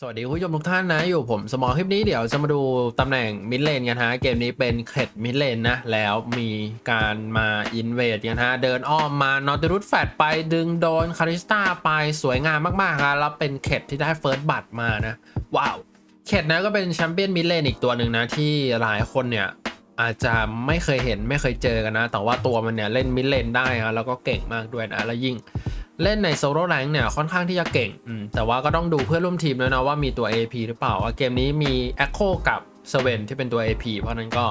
สวัสดีคุณผู้ชมทุกท่านนะ อยู่ผมสมองคลิปนี้เดี๋ยวจะมาดูตำแหน่งมิดเลนกันฮะ เกมนี้เป็นเขตมิดเลนนะ แล้วมีการมาอินเวดกันฮะ เดินอ้อมมานอตรุตแฟดไปดึงโดนคาริสตาไปสวยงามมากๆครับแล้วเป็นเขตที่ได้เฟิร์สบัตมานะ ว้าวเขตนะก็เป็นแชมเปี้ยนมิดเลนอีกตัวหนึ่งนะ ที่หลายคนเนี่ยอาจจะไม่เคยเห็นไม่เคยเจอกันนะ แต่ว่าตัวมันเนี่ยเล่นมิดเลนได้ฮะแล้วก็เก่งมากด้วยนะแล้วยิ่ง เล่นในโซโล่แรงเนี่ยค่อนข้างที่จะเก่ง แต่ว่าก็ต้องดูเพื่อนร่วมทีมด้วยนะว่ามีตัว AP หรือเปล่าว่าเกมนี้มี Echo กับเซเว่นที่เป็นตัว AP เพราะนั้นก็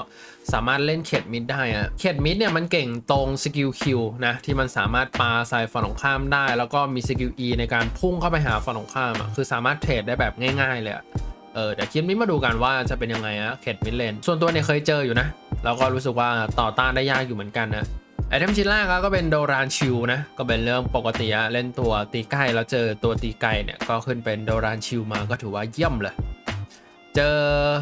สามารถเล่นเขตมิดได้อะเขตมิดเนี่ยมันเก่งตรงสกิลคิวนะที่มันสามารถปาใส่ฝั่งตรงข้ามได้ แล้วก็มีสกิล E ในการพุ่งเข้าไปหาฝั่งตรงข้ามอะคือสามารถเทรดได้แบบง่ายๆเลยอะเออเดี๋ยวคลิปนี้มาดูกันว่าจะเป็นยังไงอะเขตมิดเลนส่วนตัวเนี่ยเคยเจออยู่นะ แล้วก็รู้สึกว่าต่อต้านได้ยากอยู่เหมือนกันนะ ไอเทมชิ้นแรกก็เป็นโดรานชิวนะ ก็เป็นเรื่องปกติอะเล่นตัวตีใกล้แล้วเจอตัวตีไกลเนี่ย ก็ขึ้นเป็นโดรานชิวมาก็ถือว่าเยี่ยมเลย เจอ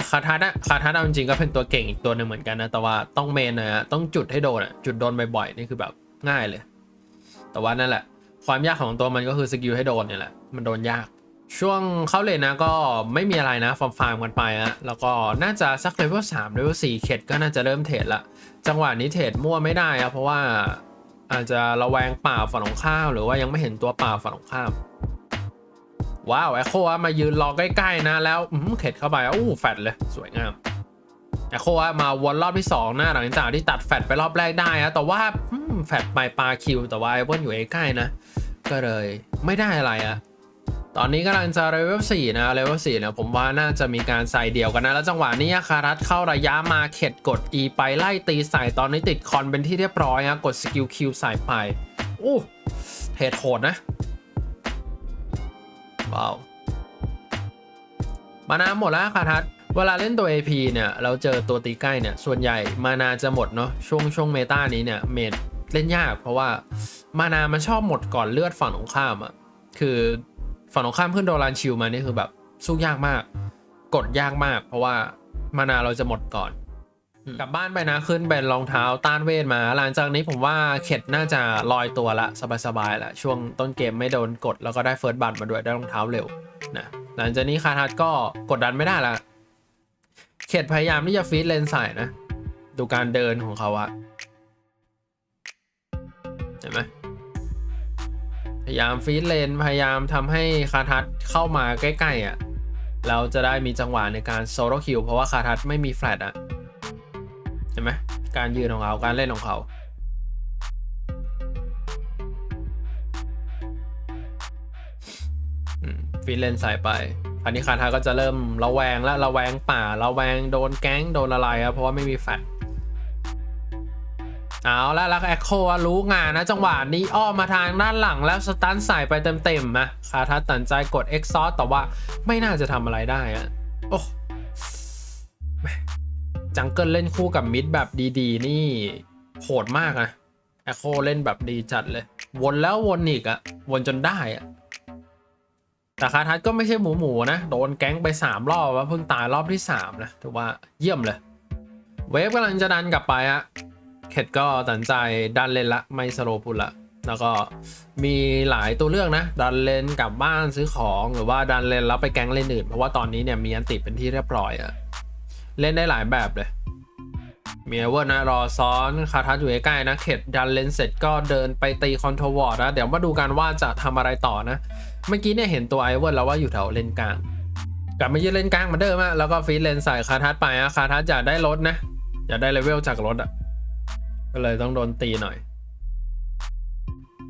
คาทัสอะคาทัสเอาจริงๆก็เป็นตัวเก่งอีกตัวหนึ่งเหมือนกันนะ แต่ว่าต้องเมนนะต้องจุดให้โดนอะจุดโดนบ่อยๆนี่คือแบบง่ายเลย แต่ว่านั่นแหละ ความยากของตัวมันก็คือสกิลให้โดนเนี่ยแหละ มันโดนยาก ช่วงเข้าเลนนะก็ไม่มีอะไรนะฟาร์มฟาร์มกันไปอะแล้วก็น่าจะสักเลเวลสามเลเวลสี่เข็ดก็น่าจะเริ่มเทรดละ จังหวะนี้เทรดมั่วไม่ได้อะเพราะว่าอาจจะระแวงป่าฝั่งตรงข้ามหรือว่ายังไม่เห็นตัวป่าฝั่งตรงข้ามว้าวแอโคะมายืนรอใกล้ๆนะแล้วเข็ดเข้าไปอู้แฟดเลยสวยงามแอโคะมาวนรอบที่2นะหลังจากที่ตัดแฟดไปรอบแรกได้อะแต่ว่าแฟดไปปาคิวแต่ว่าไอเวิร์นอยู่ใกล้ๆนะ ก็เลยไม่ได้อะไรอะ ตอนนี้กำลังจะเลเวล4นะเลเวล4เนี่ยผมว่าน่าจะมีการใส่เดี่ยวกันนะ แล้วจังหวะนี้คารัตเข้าระยะมาเข็ดกด E ไปไล่ตีใส่ตอนนี้ติดคอนเป็นที่เรียบร้อยฮะกดสกิลคิวใส่ไปอู้เทรดโหดนะว้าวมานาหมดแล้วคาทัศเวลาเล่นตัว AP เนี่ยเราเจอตัวตีใกล้เนี่ยส่วนใหญ่มานาจะหมดเนาะช่วงช่วงเมตานี้เนี่ยเมดเล่นยาก เพราะว่ามานามันชอบหมดก่อนเลือดฝั่งตรงข้ามอะ่ะคือ ฝั่งตรงข้ามเพื่อนโดรานชิลมานี่คือแบบสู้ยากมาก กดยากมาก เพราะว่ามานาเราจะหมดก่อน กลับบ้านไปนะขึ้นเป็นรองเท้าต้านเวทมา หลังจากนี้ผมว่าเข็ดน่าจะลอยตัวละสบายๆละช่วงต้นเกมไม่โดนกดแล้วก็ได้เฟิร์สบัตมาด้วยได้รองเท้าเร็วนะหลังจากนี้คาทัดก็กดดันไม่ได้ละเข็ดพยายามที่จะฟีดเลนใส่นะ ดูการเดินของเขาอะเห็นไหม พยายามฟีดเลนพยายามทำให้คาทัดเข้ามาใกล้ๆอะแล้วจะได้มีจังหวะในการโซโลคิวเพราะว่าคาทัดไม่มีแฟลตอะเห็นไหมการยืนของเขาการเล่นของเขาฟีดเลนใส่ไปอันนี้คาทาก็จะเริ่มระแวงและระแวงป่าระแวงโดนแก๊งโดนอะไรครับเพราะว่าไม่มีแฟด เอาแล้วแล้วแอคโครู้งานนะจังหวะนี้อ้อมมาทางด้านหลังแล้วสตันใส่ไปเต็มๆนะคาทาตัดใจกด Exhaust แต่ว่าไม่น่าจะทำอะไรได้อะโอ้จังเกิลเล่นคู่กับมิดแบบดีๆ นี่โหดมากนะแอคโคเล่นแบบดีจัดเลย วนแล้ววนอีกอะวนจนได้อะแต่คาทัศก็ไม่ใช่หมูหมูๆนะ โดนแก๊งไป 3 รอบว่าเพิ่งตายรอบที่ 3 นะถือว่าเยี่ยมเลย เวฟกำลังจะดันกลับไปอะ เข็ดก็ตัดสินใจดันเลนละไม่สโลว์พุลละ แล้วก็มีหลายตัวเลือกนะ ดันเลนกลับบ้านซื้อของหรือว่าดันเลนแล้วไปแก๊งเลนอื่น เพราะว่าตอนนี้เนี่ยมีอันติเป็นที่เรียบร้อยอะเล่นได้หลายแบบเลยมีเวอร์นะรอซ้อนคาทัสอยู่ใกล้ๆนะเข็ดดันเลนเสร็จก็เดินไปตีคอนโทรวอร์ดนะ เดี๋ยวมาดูกันว่าจะทำอะไรต่อนะ เมื่อกี้เนี่ยเห็นตัวไอเวอร์แล้วว่าอยู่แถวเลนกลางกลับมายืนเลนกลางเหมือนเดิมอะแล้วก็ฟีดเลนใส่คาทัสไปอะคาทัสอยากได้รถนะอยากได้เลเวลจากรถอะ ก็เลยต้องโดนตีหน่อย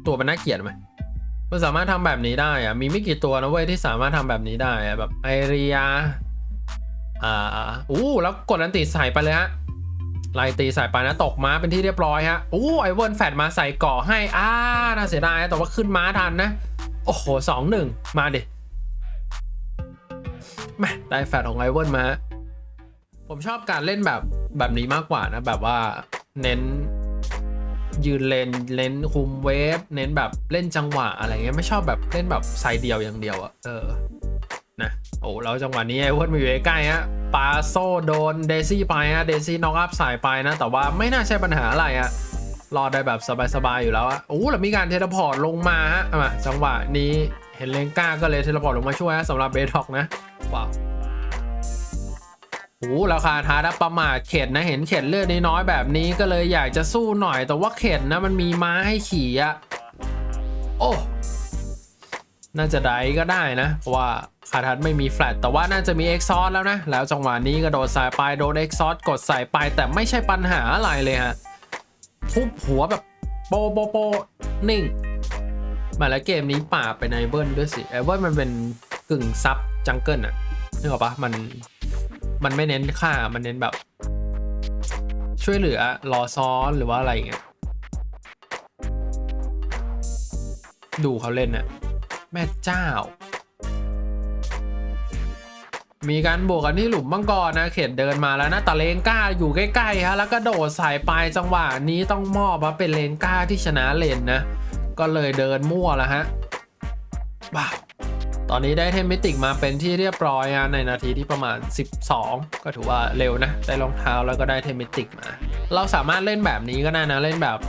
ตัวมันน่าเกลียดไหมมันสามารถทำแบบนี้ได้อะมีไม่กี่ตัวนะเว้ยที่สามารถทำแบบนี้ได้อะแบบไอเรีย อ่าอู้แล้วกดอันตีใส่ไปเลยฮะไล่ตีใส่ไปนะตกม้าเป็นที่เรียบร้อยฮะอู้ไอเวิร์นแฟดมาใส่กาะให้อ่าน่าเสียดายแต่ว่าขึ้นม้าทันนะ โอ้โหสองหนึ่งมาดิแม่ได้แฟดของไอเวิร์นมา ผมชอบการเล่นแบบแบบนี้มากกว่านะ แบบว่าเน้น ยืนเลนเน้นคุมเวฟเน้นแบบเล่นจังหวะอะไรเงี้ยไม่ชอบแบบเล่นแบบไซเดียวอย่างเดียวอะเออนะโอ้แล้วจังหวะนี้ไอ้เวิร์ดมาอยู่ใกล้ฮะปาโซโดนเดซี่ไปฮะเดซี่น็อกอัพสายไปนะ แต่ว่าไม่น่าใช่ปัญหาอะไรอะรอได้แบบสบายๆอยู่แล้วอะโอ้แล้วมีการเทเลพอร์ตลงมาฮะมาจังหวะนี้เห็นเลงก้าก็เลยเทเลพอร์ตลงมาช่วยนะสำหรับเบท็อกนะว้าว โอ้ราคาท้าดับประมาทเข็ดนะเห็นเข็ดเลือดน้อยแบบนี้ก็เลยอยากจะสู้หน่อย แต่ว่าเข็ดนะมันมีม้าให้ขี่อะโอ้น่าจะได้ก็ได้นะเพราะว่าคาทัดไม่มีแฟลตแต่ว่าน่าจะมีเอ็กซอสแล้วนะ แล้วจังหวะนี้กระโดดสายไปโดนเอ็กซอสกดใส่ไปแต่ไม่ใช่ปัญหาอะไรเลยฮะทุบหัวแบบโปโปโปนิ่ง มาแล้วเกมนี้ป่าเป็นไอเบิลด้วยสิไอเบิลมันเป็นกึ่งซับจังเกิลอะนึกออกปะมัน มันไม่เน้นค่ามันเน้นแบบ ช่วยเหลือรอซ้อนหรือว่าอะไรอย่างเงี้ยดูเขาเล่นน่ะแม่เจ้า มีการบวกกันที่หลุมมังกรนะเข็ดเดินมาแล้วนะแต่เลนก้าอยู่ใกล้ๆฮะแล้วก็โดดสายปลายจังหวะนี้ต้องมอบว่าเป็นเลนก้าที่ชนะเลนนะ ก็เลยเดินมั่วแล้วฮะว้า ตอนนี้ได้เทมมิติกมาเป็นที่เรียบร้อยอะในนาทีที่ประมาณ 12 ก็ถือว่าเร็วนะ ได้รองเท้าแล้วก็ได้เทมมิติกมา เราสามารถเล่นแบบนี้ก็ได้นะ เล่นแบบ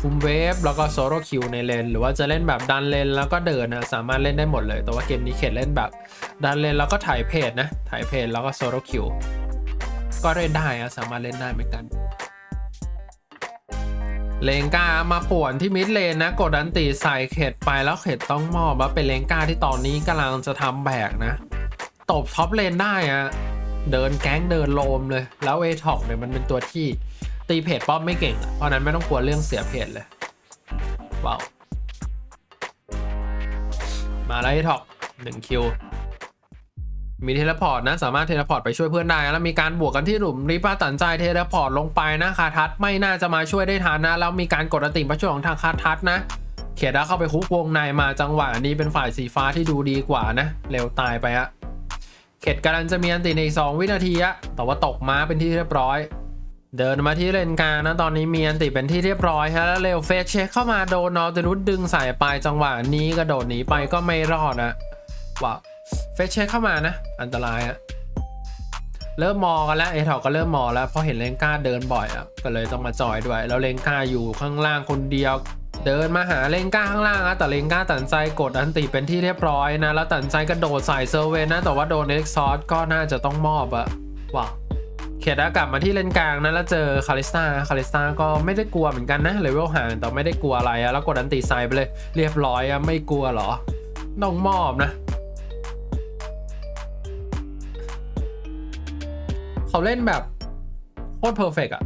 คุมเวฟแล้วก็โซโลคิวในเลน หรือว่าจะเล่นแบบดันเลนแล้วก็เดินนะสามารถเล่นได้หมดเลย แต่ว่าเกมนี้เขตเล่นแบบดันเลนแล้วก็ถ่ายเพจนะถ่ายเพจแล้วก็โซโลคิวก็เล่นได้อะสามารถเล่นได้เหมือนกัน เลงกามาป่วนที่มิดเลนนะ กดอันตีใส่เข็ดไปแล้วเข็ดต้องมอบว่าเป็นเลงกาที่ตอนนี้กำลังจะทำแบกนะ ตบท็อปเลนได้อะเดินแก๊งเดินโลมเลย แล้วเอท็อกเนี่ยมันเป็นตัวที่ตีเพจป้อมไม่เก่ง เพราะนั้นไม่ต้องกลัวเรื่องเสียเพจเลยว้าวมาแล้วเอท็อกหนึ่งคิว มีเทเลพอร์ตนะสามารถเทเลพอร์ตไปช่วยเพื่อนได้แล้วมีการบวกกันที่หลุมริป้าตัดใจเทเลพอร์ตลงไปนะคาทัศไม่น่าจะมาช่วยได้ทันนะแล้วมีการกดอันติมาช่วยของทางคาทัศนะเขียดาเข้าไปคุกวงในมาจังหวะนี้เป็นฝ่ายสีฟ้าที่ดูดีกว่านะเร็วตายไปอะเข็ดกำลังจะมีอันติในอีก2วินาทีอะแต่ว่าตกม้าเป็นที่เรียบร้อย เดินมาที่เลนกลางนะตอนนี้มีอันติเป็นที่เรียบร้อยฮะแล้วเร็วเฟสเช็คเข้ามาโดนนอตรุดดึงใส่ปลายจังหวะนี้กระโดดหนีไปก็ไม่รอดนะว้า เฟสเช็คเข้ามานะ อันตรายอะเริ่มมองกันแล้วเอทอก็เริ่มมองแล้วเพราะเห็นเลนก้าเดินบ่อยอะก็เลยต้องมาจอยด้วย แล้วเลนก้าอยู่ข้างล่างคนเดียว เดินมาหาเลนก้าข้างล่างนะแต่เลนก้าตัดสินใจกดอันติเป็นที่เรียบร้อยนะ แล้วตัดสินใจกระโดดใส่เซอร์เวนนะแต่ว่าโดนเอ็กซอสก็น่าจะต้องมอบอะว้าวเขตกลับมาที่เลนกลางนะแล้วเจอคาริสตาคาริสตาก็ไม่ได้กลัวเหมือนกันนะเลเวลห่างแต่ไม่ได้กลัวอะไรอะแล้วกดอันตีไซไปเลย เรียบร้อยอะไม่กลัวเหรอต้องมอบนะ เขาเล่นแบบโคตรเพอร์เฟกอะ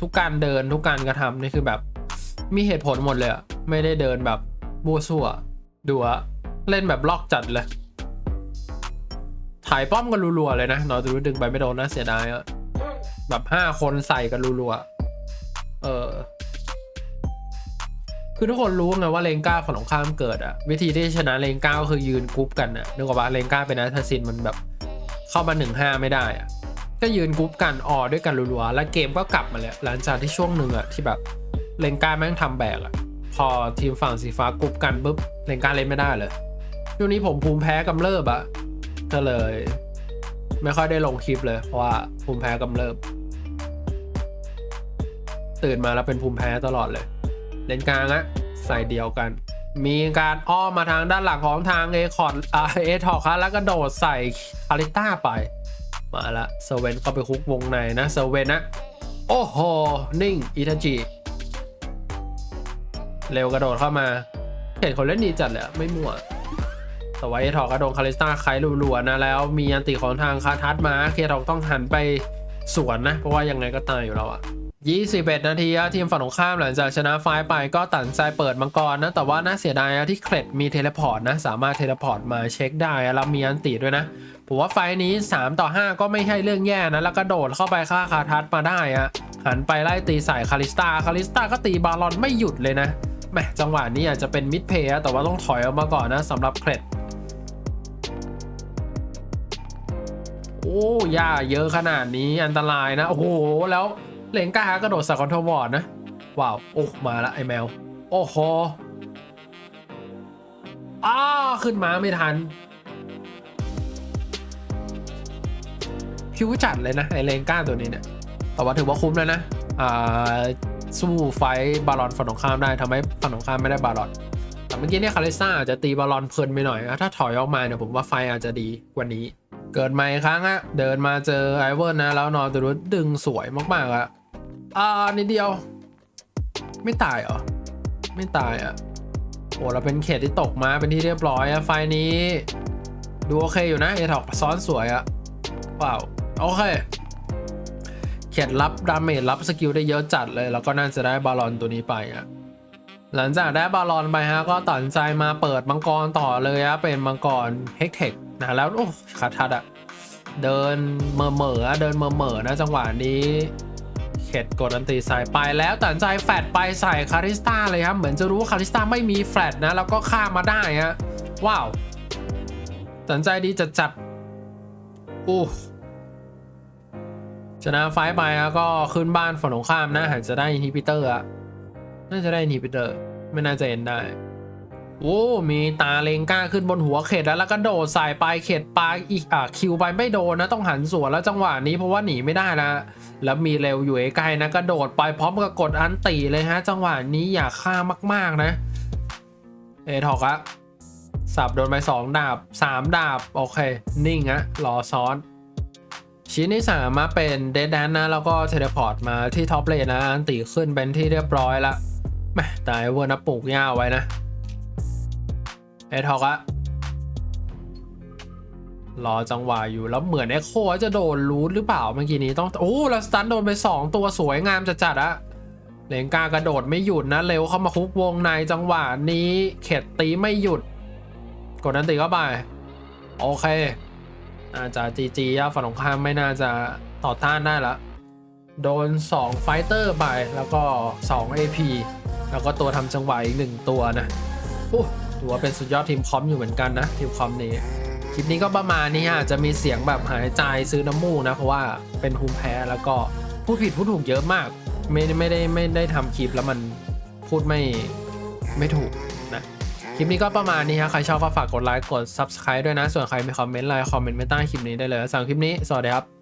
ทุกการเดินทุกการกระทำนี่คือแบบ มีเหตุผลหมดเลยอะไม่ได้เดินแบบบัวซั่วดูอะเล่นแบบล็อกจัดเลย ถ่ายป้อมกันรัวๆเลยนะนอตรูดึงไปไม่โดนนะเสียดายอะแบบห้าคนใส่กันรัวๆเออ คือทุกคนรู้ไงว่าเลงก้าฝั่งตรงข้ามเกิดอะวิธีที่ชนะเลงก้าก็คือยืนกรุ๊ปกันอะนึกออกปะเลงก้าเป็นอสซัซินมันแบบ เข้ามาหนึ่งห้าไม่ได้อะก็ยืนกรุ๊ปกันออด้วยกันรัวๆ แล้วเกมก็กลับมาเลยหลังจากที่ช่วงหนึ่งอะที่แบบเลงก้าแม่งทำแบกอะพอทีมฝั่งสีฟ้ากรุ๊ปกันปุ๊บเลงก้าเล่นไม่ได้เลยช่วงนี้ผมภูมิแพ้กำเริบอะก็เลย ไม่ค่อยได้ลงคลิปเลย เพราะว่าภูมิแพ้กำเริบ ตื่นมาแล้วเป็นภูมิแพ้ตลอดเลย เลนกลางอะใส่เดียวกัน มีการอ้อมมาทางด้านหลังของทางเอคอร์ดเอทอกครับแล้วก็โดดใส่คาริต้าไป มาละเซเว่นเข้าไปคุกวงในนะเซเว่นนะ โอ้โห นิ่งอิทาจิเร็วกระโดดเข้ามา เห็นคนเล่นดีจัดเลยไม่มั่วแต่ว่าเอทอกก็โดนคาริสตาไครัวๆนะ แล้วมีอันติของทางคาทัสมาเคทอกต้องหันไปสวนนะ เพราะว่ายังไงก็ตายอยู่แล้วอะ 21 นาทีอะทีมฝั่งตรงข้ามหลังจากชนะไฟไปก็ตัดสินใจเปิดมังกรนะ แต่ว่าน่าเสียดายนะที่เครดมีเทเลพอร์ตนะ สามารถเทเลพอร์ตมาเช็คได้แล้วมีอันติด้วยนะ ผมว่าไฟนี้ 3 ต่อ 5 ก็ไม่ใช่เรื่องแย่นะ แล้วก็โดดเข้าไปฆ่าคาทัสมาได้อะหันไปไล่ตีใส่คาริสตาคาริสตาก็ตีบาลอนไม่หยุดเลยนะแหมจังหวะนี้อาจจะเป็นมิดเพย์แต่ว่าต้องถอยออกมาก่อนนะสำหรับเครดโอ้ย่าเยอะขนาดนี้อันตรายนะ โอ้โหแล้ว เลนก้ากระโดดส่คอนทรบอร์ดนะ ว้าว โอ้ มาละไอแมว โอ้โหอ้าขึ้นมาไม่ทัน คิวจัดเลยนะ ไอเลนก้าตัวนี้เนี่ย แต่ว่าถือว่าคุ้มแล้วนะ อ่า สู้ไฟบาลอนฝั่งตรงข้ามได้ทำให้ฝั่งตรงข้ามไม่ได้บาลอน แต่เมื่อกี้เนี่ยคาริซ่าอาจจะตีบอลลอนเพลินไปหน่อย ถ้าถอยออกมาเนี่ยผมว่าไฟอาจจะดีกว่านี้ เกิดใหม่อีกครั้งอะเดินมาเจอไอเวอร์นะ แล้วนอนตัวรุดดึงสวยมากๆอะ อ่านิดเดียว ไม่ตายเหรอ ไม่ตายอะ โอ้เราเป็นเขตที่ตกมาเป็นที่เรียบร้อยอะไฟนี้ ดูโอเคอยู่นะเอทอกซ้อนสวยอะว้าโอเค เขตรับดาเมจรับสกิลได้เยอะจัดเลย แล้วก็น่าจะได้บอลลอนตัวนี้ไปอะหลังจากได้บอลลอนไปฮะ ก็ตัดใจมาเปิดมังกรต่อเลยอะเป็นมังกรเฮกเทคนะแล้วโอ้ขาดทัดอะเดินเมื่อเมื่อเดินเมื่อเมื่อนะจังหวะนี้ เข็ดกดอันตีใส่ไปแล้วตัดสินใจแฟดไปใส่คาริสตาเลยครับ เหมือนจะรู้ว่าคาริสตาไม่มีแฟดนะ แล้วก็ข้ามาได้ฮะว้าวตัดสินใจดีจัดจัดอู้ชนะไฟไปแล้วก็ขึ้นบ้านฝั่งตรงข้ามนะหาจะได้อินฮิปิเตอร์อะน่าจะได้อินฮิปิเตอร์ ไม่น่าจะเอ็นได้ โอ้มีตาเลงก้าขึ้นบนหัวเข็ดแล้วแล้วก็โดดใส่ไปเข็ดปลาอีกอะคิวไปไม่โดนนะต้องหันสวนแล้วจังหวะนี้เพราะว่าหนีไม่ได้นะ แล้วมีเร็วอยู่ใกล้นะกระโดดไปพร้อมกับกดอันตีเลยฮะ จังหวะนี้อย่าฆ่ามากๆนะ เอทอกอะสับโดนไป2ดาบ 3 ดาบ โอเค นิ่งอะรอซ้อนชิ้นที่สามมาเป็นเดดแดนนะ แล้วก็เทเลพอร์ตมาที่ท็อปเลนนะ อันตีขึ้นเป็นที่เรียบร้อยละแม่ต่ไอเวอร์นะปลูกหญ้าไว้นะ เอทอกอะรอจังหวะอยู่แล้วเหมือนเอโคจะโดนรูทหรือเปล่าเมื่อกี้นี้ต้องโอ้แล้วสตันโดนไป 2 ตัวสวยงามจัดๆอะเลงกากระโดดไม่หยุดนะเร็วเข้ามาคุกวงในจังหวะนี้เข็ดตีไม่หยุด กดนันตีเข้าไป โอเคน่าจะจีจีฝั่งตรงข้ามไม่น่าจะต่อต้านได้ละโดน 2 ไฟเตอร์ไปแล้วก็ 2 AP แล้วก็ตัวทำจังหวะอีกหนึ่งตัวนะโอ้ ถือว่าเป็นสุดยอดทีมคอมอยู่เหมือนกันนะทีมคอมนี้คลิปนี้ก็ประมาณนี้ฮะจะมีเสียงแบบหายใจซื้อน้ำมูกนะเพราะว่าเป็นภูมิแพ้แล้วก็พูดผิดพูดถูกเยอะมาก ไม่ไม่ได้ไม่ได้ทำคลิปแล้วมันพูดไม่ไม่ถูกนะคลิปนี้ก็ประมาณนี้ฮะใครชอบก็ฝากกดไลค์กด Subscribe ด้วยนะ ส่วนใครมีคอมเมนต์อะไรคอมเมนต์ไว้ใต้คลิปนี้ได้เลยสำหรับคลิปนี้สวัสดีครับ